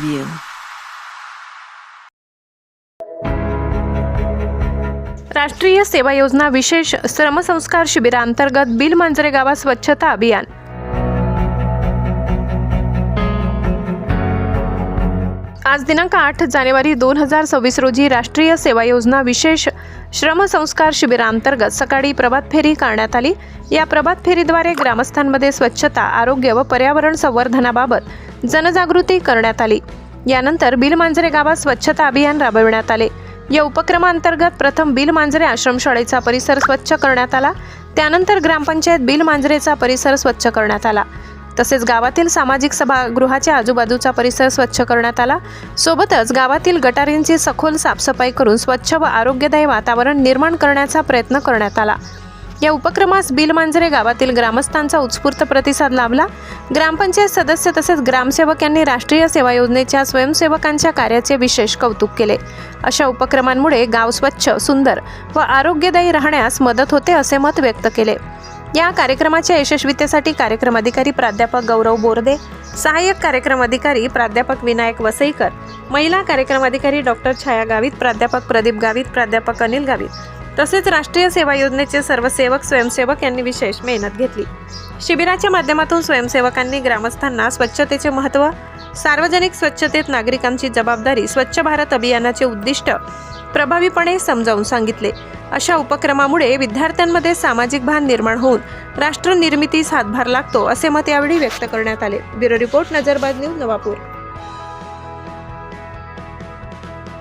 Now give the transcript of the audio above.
Review. राष्ट्रीय सेवा योजना विशेष श्रमसंस्कार शिबिरांतर्गत बिल मांजरे गावात स्वच्छता अभियान आज दिनांक आठ जानेवारी दोन हजार सव्वीस रोजी राष्ट्रीय सेवा योजना विशेष श्रमसंस्कार शिबिरांतर्गत सकाळी प्रभात फेरी करण्यात आली. या प्रभात फेरीद्वारे ग्रामस्थांमध्ये स्वच्छता आरोग्य व पर्यावरण संवर्धनाबाबत जनजागृती करण्यात आली. यानंतर बिल मांजरे गावात स्वच्छता अभियान राबविण्यात आले. या उपक्रमांतर्गत प्रथम बिल मांजरे आश्रमशाळेचा परिसर स्वच्छ करण्यात आला. त्यानंतर ग्रामपंचायत बिल मांजरेचा परिसर स्वच्छ करण्यात आला. तसेच गावातील सामाजिक सभागृहाच्या आजूबाजूचा परिसर स्वच्छ करण्यात आला. सोबतच गावातील गटारींची सखोल साफसफाई करून स्वच्छ व आरोग्यदायी वातावरण निर्माण करण्याचा प्रयत्न करण्यात आला. या उपक्रमास बिल मांजरे गावातील ग्रामस्थांचा उत्स्फूर्त प्रतिसाद लाभला. ग्रामपंचायत सदस्य तसेच ग्रामसेवक यांनी राष्ट्रीय सेवा योजनेच्या स्वयंसेवकांच्या कार्याचे विशेष कौतुक केले. अशा उपक्रमांमुळे गाव स्वच्छ सुंदर व आरोग्यदायी राहण्यास मदत होते असे मत व्यक्त केले. या कार्यक्रमाच्या यशस्वीतेसाठी कार्यक्रम अधिकारी प्राध्यापक गौरव बोर्दे सहाय्यक कार्यक्रम अधिकारी प्राध्यापक विनायक वसईकर महिला कार्यक्रम अधिकारी डॉक्टर छाया गावित प्राध्यापक प्रदीप गावित प्राध्यापक अनिल गावित तसेच राष्ट्रीय सेवा योजनेचे सर्व सेवक स्वयंसेवक यांनी विशेष मेहनत घेतली. शिबिराच्या माध्यमातून स्वयंसेवकांनी ग्रामस्थांना स्वच्छतेचे महत्त्व सार्वजनिक स्वच्छतेत नागरिकांची जबाबदारी स्वच्छ भारत अभियानाचे उद्दिष्ट प्रभावीपणे समजावून सांगितले. अशा उपक्रमामुळे विद्यार्थ्यांमध्ये सामाजिक भान निर्माण होऊन राष्ट्रनिर्मितीस हातभार लागतो असे मत यावेळी व्यक्त करण्यात आले. Bureau report Nazarbaz news Navapur.